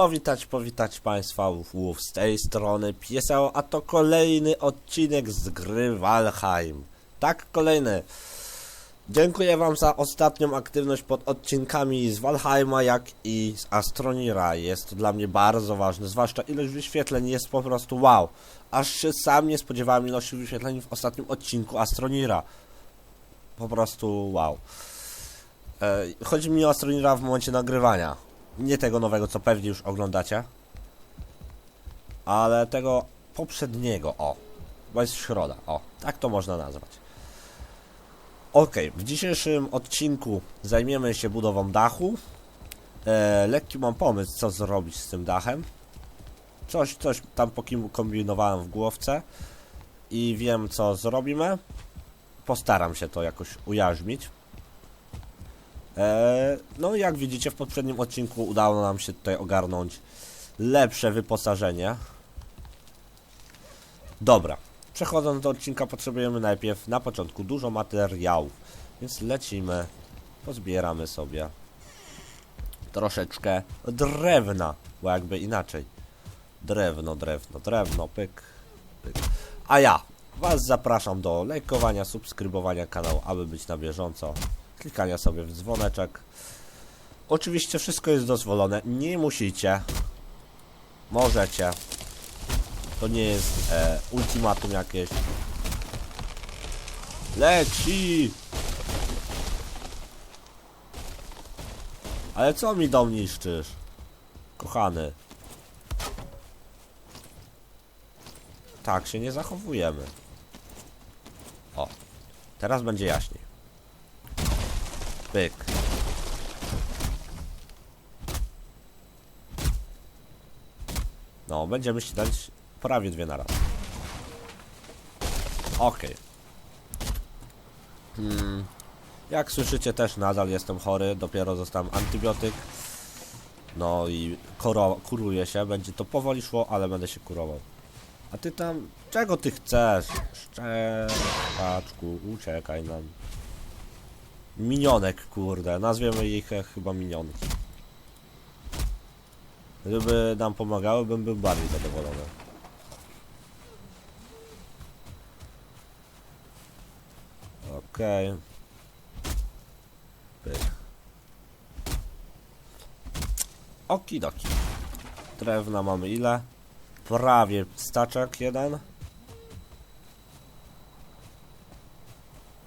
powitać, powitać Państwa u- z tej strony Pieseł, a to kolejny odcinek z gry Valheim. Tak, kolejny. Dziękuję Wam za ostatnią aktywność pod odcinkami z Valheima, jak i z Astronira. Jest to dla mnie bardzo ważne, zwłaszcza ilość wyświetleń jest po prostu wow. Aż się sam nie spodziewałem ilości wyświetleń w ostatnim odcinku Astronira. Po prostu wow. E, chodzi mi o Astronira w momencie nagrywania. Nie tego nowego, co pewnie już oglądacie. Ale tego poprzedniego, o. Bo jest środa, o. Tak to można nazwać. Okej, w dzisiejszym odcinku zajmiemy się budową dachu. E, lekki mam pomysł, co zrobić z tym dachem. Coś, coś tam po kim kombinowałem w głowce. I wiem, co zrobimy. Postaram się to jakoś ujarzmić. Eee, no jak widzicie w poprzednim odcinku udało nam się tutaj ogarnąć lepsze wyposażenie. Dobra, przechodząc do odcinka potrzebujemy najpierw na początku dużo materiałów, więc lecimy, pozbieramy sobie troszeczkę drewna, bo jakby inaczej. Drewno, drewno, drewno, pyk, pyk. A ja Was zapraszam do lajkowania, subskrybowania kanału, aby być na bieżąco klikania sobie w dzwoneczek. Oczywiście wszystko jest dozwolone, nie musicie. Możecie. To nie jest e, ultimatum jakieś. Leci! Ale co mi dom niszczysz? Kochany. Tak się nie zachowujemy. O. Teraz będzie jaśniej. Pyk. No, będziemy ściąć prawie dwie na raz. Okej. Hmm. Jak słyszycie też nadal jestem chory, dopiero zostałem antybiotyk. No i kuruję się, będzie to powoli szło, ale będę się kurował. A ty tam, czego ty chcesz? Szczepaczku, uciekaj nam. Minionek, kurde. Nazwiemy ich e, chyba minionki. Gdyby nam pomagały, bym był bardziej zadowolony. Okej. Pyk. Okidoki. Drewna mamy ile? Prawie staczek jeden.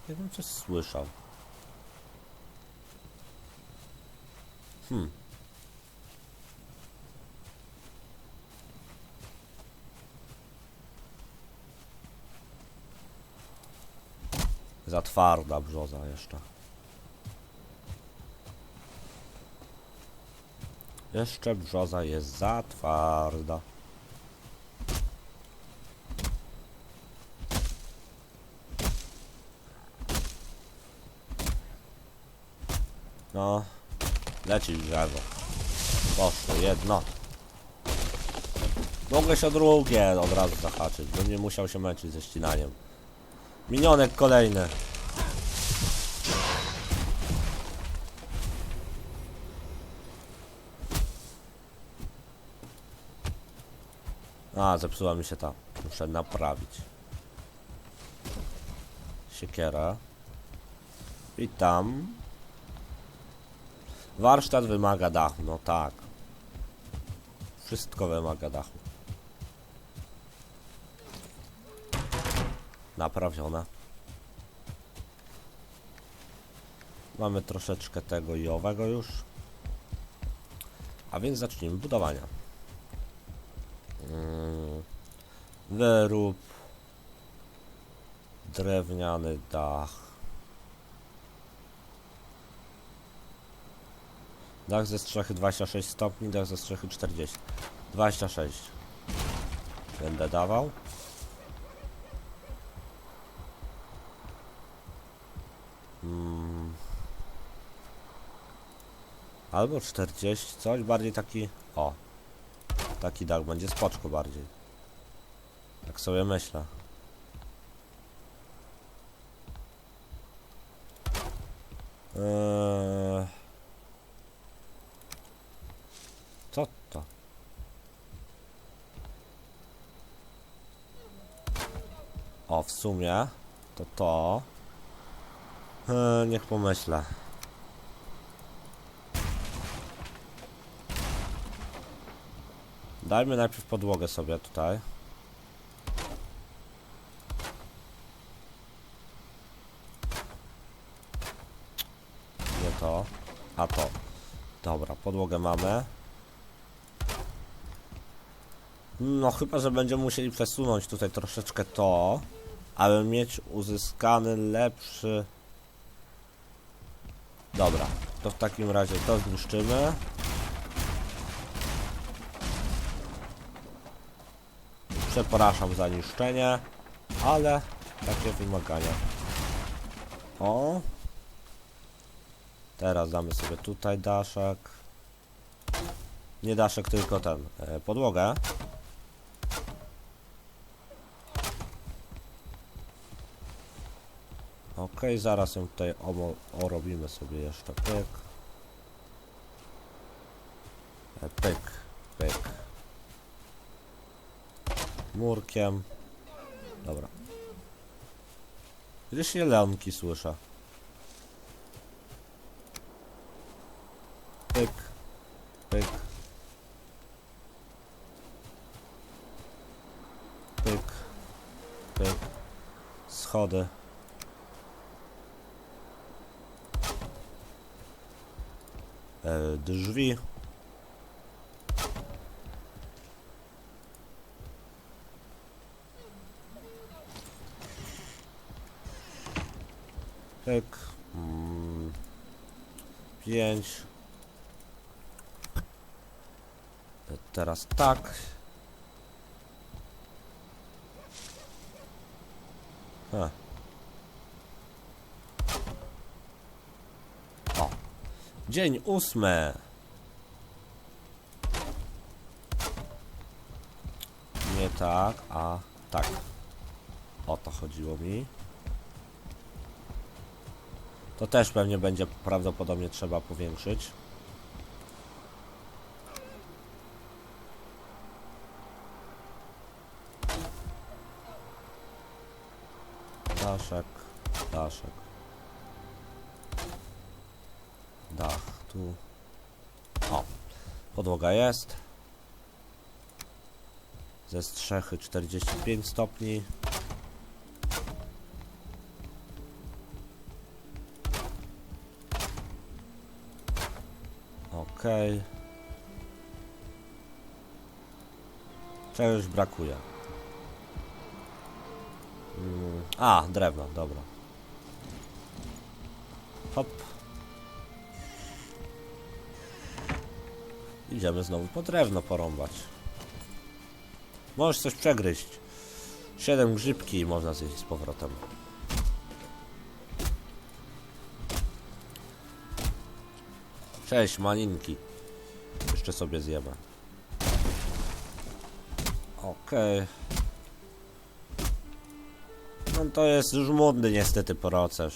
Ja bym coś słyszał. Hmm. Za twarda brzoza jeszcze. Jeszcze brzoza jest za twarda. No, leci drzewo. Poszło jedno. Mogę się drugie od razu zahaczyć, bym nie musiał się męczyć ze ścinaniem. Minionek kolejny. A, zepsuła mi się ta. Muszę naprawić. Siekiera. I tam. Warsztat wymaga dachu, no tak. Wszystko wymaga dachu. Naprawione. Mamy troszeczkę tego i owego już. A więc zacznijmy budowania. Mm. Wyrób. Drewniany dach. Dach ze strzechy 26 stopni, dach ze strzechy 40. 26. Będę dawał. Mm. Albo 40, coś bardziej taki. O. Taki dach będzie spoczko bardziej. Tak sobie myślę. Eee... Co to? W sumie to to. E, niech pomyślę. Dajmy najpierw podłogę sobie tutaj. Nie to, a to. Dobra, podłogę mamy. No chyba, że będziemy musieli przesunąć tutaj troszeczkę to, aby mieć uzyskany lepszy... Dobra, to w takim razie to zniszczymy. Przepraszam za niszczenie, ale takie wymagania. O! Teraz damy sobie tutaj daszek. Nie daszek, tylko ten, e, podłogę. Ok, zaraz ją tutaj orobimy sobie jeszcze. Pyk. E, Pyk, pyk. Murkiem. Dobra. Gdzieś nie leonki słyszę. Pyk, pyk. Pyk, pyk. Schody. E, drzwi. Pyk. Mm, pięć. E, Teraz tak. Ha. Dzień ósmy. Nie tak, a tak. O to chodziło mi. To też pewnie będzie prawdopodobnie trzeba powiększyć. Daszek, daszek. Dach tu. O, podłoga jest. Ze strzechy 45 stopni. Okej. Czegoś brakuje. Mm, A, drewno, dobra. Hop. Idziemy znowu po drewno porąbać. Możesz coś przegryźć. Siedem grzybki i można zjeść z powrotem. Cześć, malinki. Jeszcze sobie zjemy. Okej. No to jest już modny niestety proces.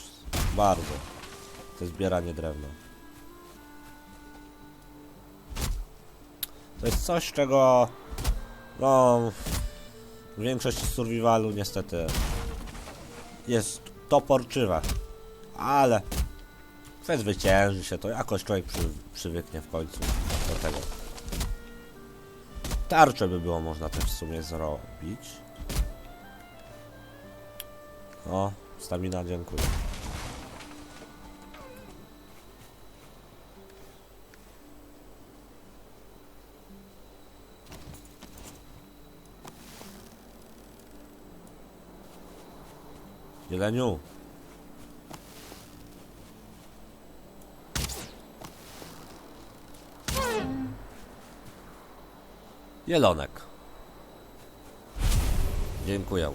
Bardzo. To zbieranie drewna. To jest coś, czego no w większości survivalu niestety jest toporczywe. Ale przezwycięży się to, jakoś człowiek przy, przywyknie w końcu do tego. Tarczę by było można też w sumie zrobić. O, stamina, dziękuję. Jeleniu. Jelonek. Dziękuję.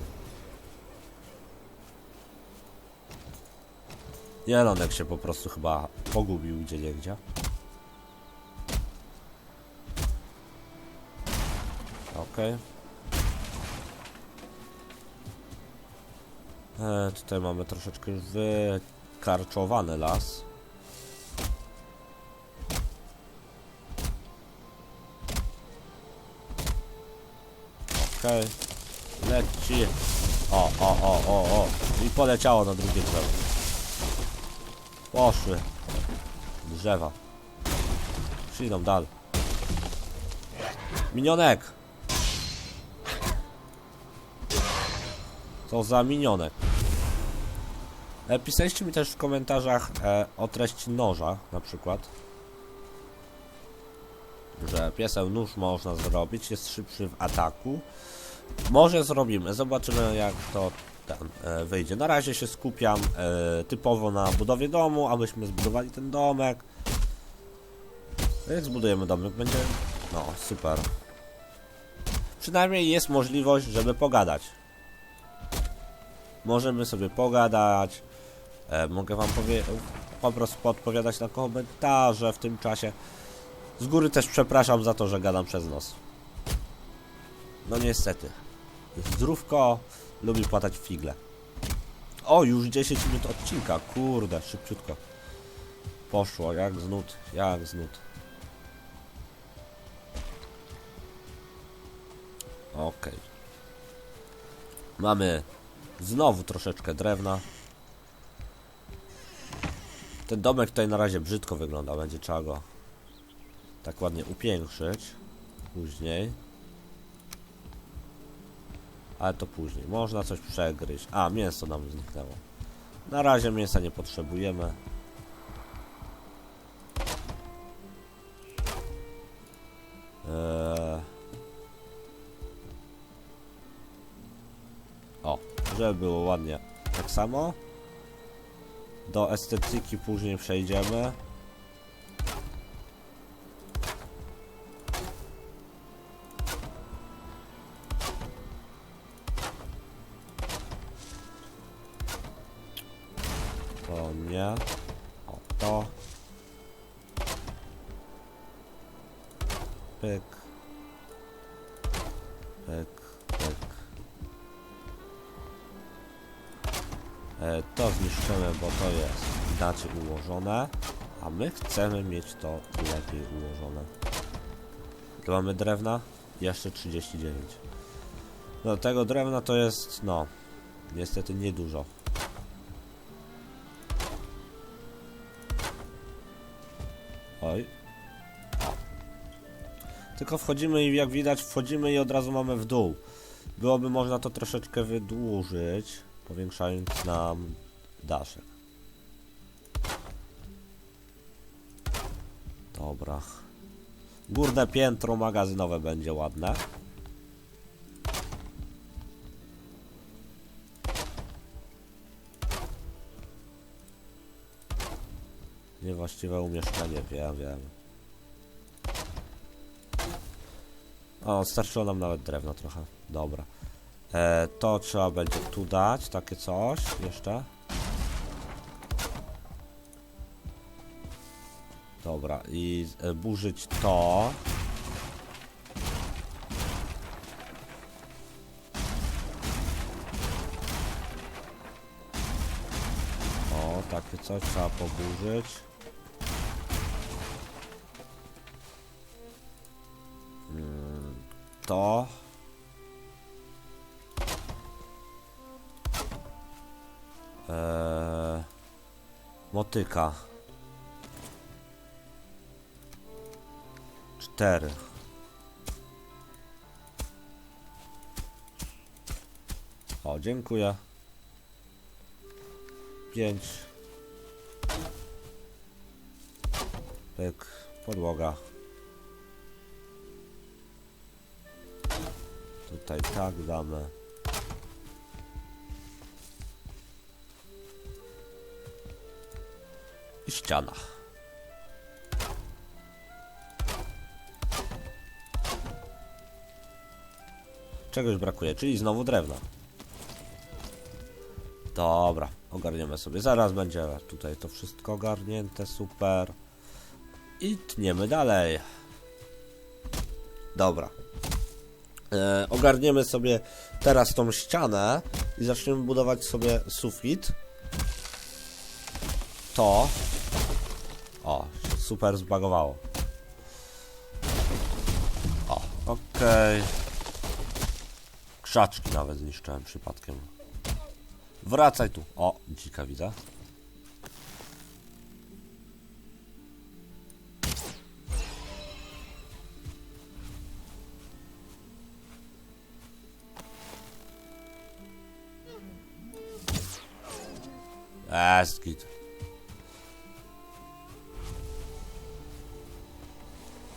Jelonek się po prostu chyba pogubił gdzie niegdzie. Okej. E, tutaj mamy troszeczkę już wykarczowany las. Okej. Leci. O, o, o, o, o. I poleciało na drugie drzewo. Poszły. Drzewa. Przyjdą dalej. Minionek! Co za minionek. E, pisaliście mi też w komentarzach e, o treści noża, na przykład. Że pieseł nóż można zrobić, jest szybszy w ataku. Może zrobimy, zobaczymy jak to ten, e, wyjdzie. Na razie się skupiam e, typowo na budowie domu, abyśmy zbudowali ten domek. Jak zbudujemy domek, będzie... No, super. Przynajmniej jest możliwość, żeby pogadać. Możemy sobie pogadać. E, mogę wam po prostu podpowiadać na komentarze w tym czasie. Z góry też przepraszam za to, że gadam przez nos. No niestety. Zdrówko lubi płatać figle. O, już 10 minut odcinka. Kurde, szybciutko. Poszło, jak z nut, jak z nut. Okej. Mamy znowu troszeczkę drewna. Ten domek tutaj na razie brzydko wygląda, będzie trzeba go tak ładnie upiększyć później. Ale to później. Można coś przegryźć. A, mięso nam zniknęło. Na razie mięsa nie potrzebujemy. Eee... O, żeby było ładnie. Tak samo. Do estetyki później przejdziemy. Ułożone, a my chcemy mieć to lepiej ułożone. Tu mamy drewna? Jeszcze 39. No tego drewna to jest, no, niestety niedużo. Oj. Tylko wchodzimy i jak widać wchodzimy i od razu mamy w dół. Byłoby można to troszeczkę wydłużyć, powiększając nam daszek. Dobra. Górne piętro magazynowe będzie ładne. Niewłaściwe umieszczenie, wiem, wiem. O, starczyło nam nawet drewno trochę. Dobra. E, to trzeba będzie tu dać, takie coś jeszcze. Dobra, i e, burzyć to. O, takie coś trzeba poburzyć. Mm, To. Eee, motyka. O, dziękuję. Pięć. Pyk, podłoga. Tutaj tak damy. I ściana. Czegoś brakuje, czyli znowu drewna. Dobra, ogarniemy sobie. Zaraz będzie tutaj to wszystko ogarnięte, super. I tniemy dalej. Dobra. E, ogarniemy sobie teraz tą ścianę i zaczniemy budować sobie sufit. To. O, super zbagowało. O, okej. Krzaczki nawet zniszczyłem przypadkiem. Wracaj tu. O, dzika widzę. Jest git.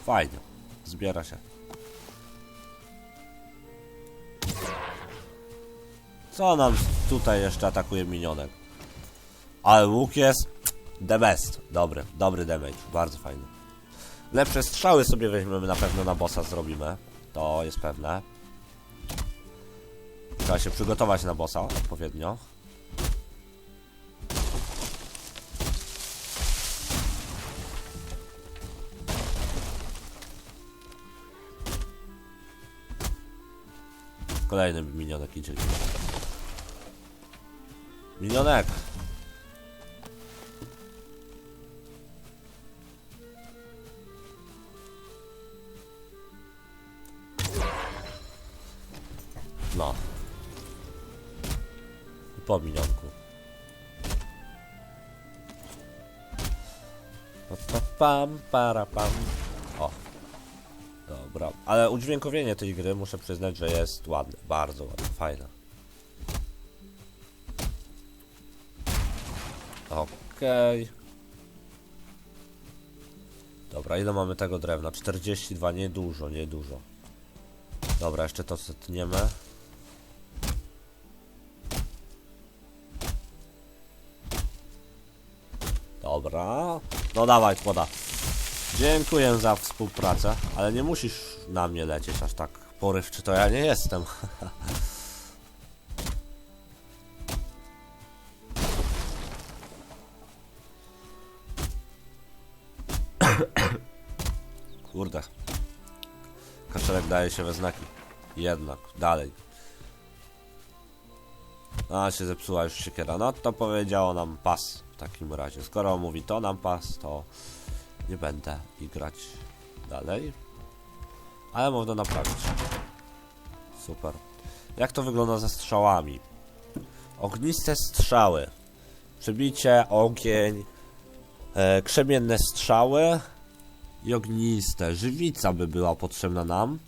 Fajnie. Zbiera się. Co nam tutaj jeszcze atakuje minionek? Ale łuk jest the best. Dobry, dobry damage. Bardzo fajny. Lepsze strzały sobie weźmiemy na pewno na bossa zrobimy. To jest pewne. Trzeba się przygotować na bossa odpowiednio. Kolejny minionek idzie. Minionek! No. Po minionku. Pa, pa, pam, para, pam. O. Dobra, ale udźwiękowienie tej gry muszę przyznać, że jest ładne, bardzo ładne, fajne. Okej. Dobra, ile mamy tego drewna? 42, niedużo, niedużo. Dobra, jeszcze to setniemy. Dobra. No dawaj, kłoda. Dziękuję za współpracę, ale nie musisz na mnie lecieć aż tak porywczy, to ja nie jestem. daje się we znaki. Jednak, dalej. A, się zepsuła już siekiera. No to powiedziało nam pas w takim razie. Skoro mówi to nam pas, to nie będę i grać dalej. Ale można naprawić. Super. Jak to wygląda ze strzałami? Ogniste strzały. Przebicie, ogień, e, krzemienne strzały i ogniste. Żywica by była potrzebna nam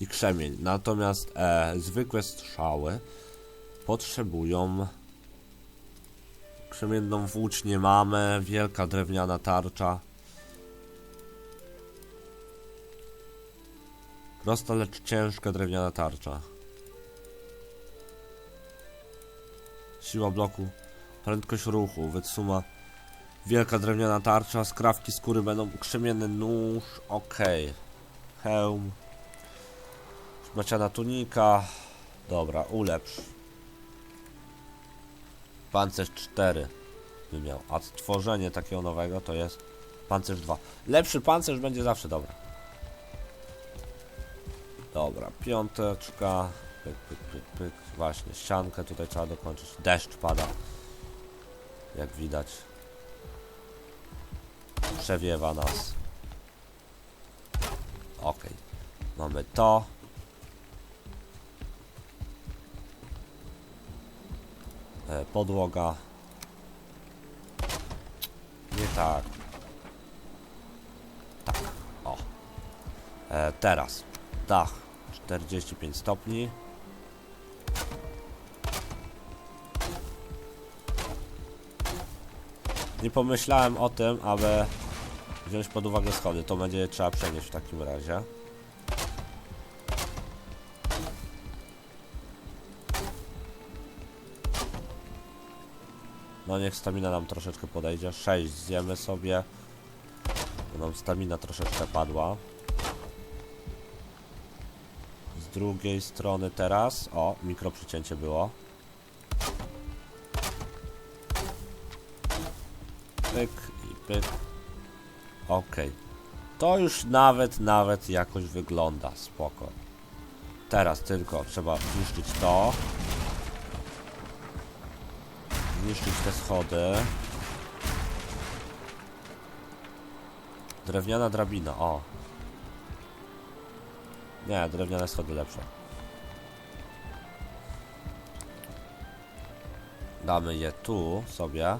i krzemień. Natomiast e, zwykłe strzały potrzebują krzemienną włócznię mamy, wielka drewniana tarcza. Prosta, lecz ciężka drewniana tarcza. Siła bloku, prędkość ruchu, wytrzuma. Wielka drewniana tarcza, skrawki skóry będą krzemienny nóż, okej. Hełm. Maciana tunika. Dobra, ulepsz. Pancerz 4 by miał, a tworzenie takiego nowego to jest pancerz 2. Lepszy pancerz będzie zawsze dobra. Dobra, piąteczka. Pyk, pyk, pyk, pyk. Właśnie, ściankę tutaj trzeba dokończyć. Deszcz pada. Jak widać. Przewiewa nas. Ok. Mamy to. Podłoga. Nie tak. Tak. O. E, teraz. Dach 45 stopni. Nie pomyślałem o tym, aby wziąć pod uwagę schody. To będzie trzeba przenieść w takim razie. No niech stamina nam troszeczkę podejdzie. 6 zjemy sobie. Bo nam stamina troszeczkę padła. Z drugiej strony teraz. O, mikro przycięcie było. Pyk i pyk. Okej. To już nawet, nawet jakoś wygląda. Spoko. Teraz tylko trzeba zniszczyć to. Zniszczyć te schody. Drewniana drabina, o. Nie, drewniane schody lepsze. Damy je tu sobie.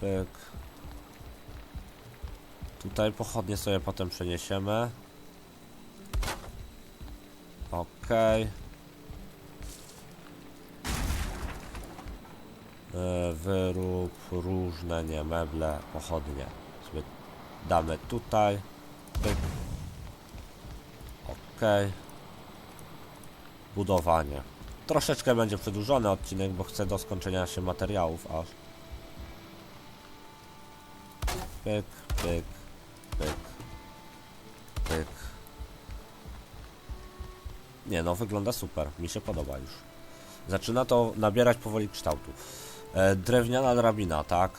Pyk. Tutaj pochodnie sobie potem przeniesiemy. Okej. E, Wyrób różne, nie, meble, pochodnie. Sobie damy tutaj. Pyk. Okej. Budowanie. Troszeczkę będzie przedłużony odcinek, bo chcę do skończenia się materiałów aż. Pyk, pyk, pyk, pyk. Nie no, wygląda super. Mi się podoba już. Zaczyna to nabierać powoli kształtu. E, drewniana drabina, tak?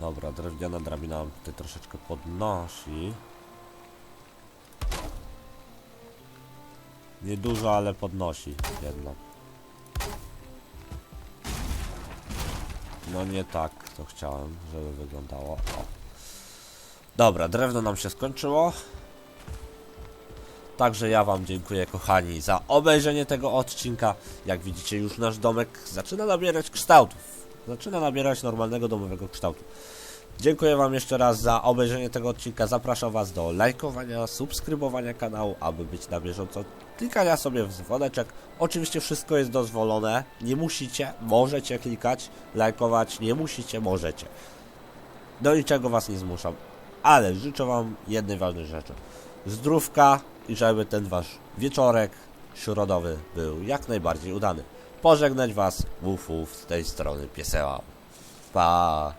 Dobra, drewniana drabina nam tutaj troszeczkę podnosi. Niedużo, ale podnosi jednak. No nie tak to chciałem, żeby wyglądało. O. Dobra, drewno nam się skończyło. Także ja wam dziękuję kochani za obejrzenie tego odcinka. Jak widzicie już nasz domek zaczyna nabierać kształtów. Zaczyna nabierać normalnego domowego kształtu. Dziękuję wam jeszcze raz za obejrzenie tego odcinka. Zapraszam was do lajkowania, subskrybowania kanału, aby być na bieżąco. Klikania sobie w dzwoneczek. Oczywiście wszystko jest dozwolone. Nie musicie, możecie klikać, lajkować, nie musicie, możecie. Do niczego was nie zmuszam. Ale życzę wam jednej ważnej rzeczy. Zdrówka i żeby ten wasz wieczorek środowy był jak najbardziej udany. Pożegnać was, wuf, wuf z tej strony pieseła. Pa!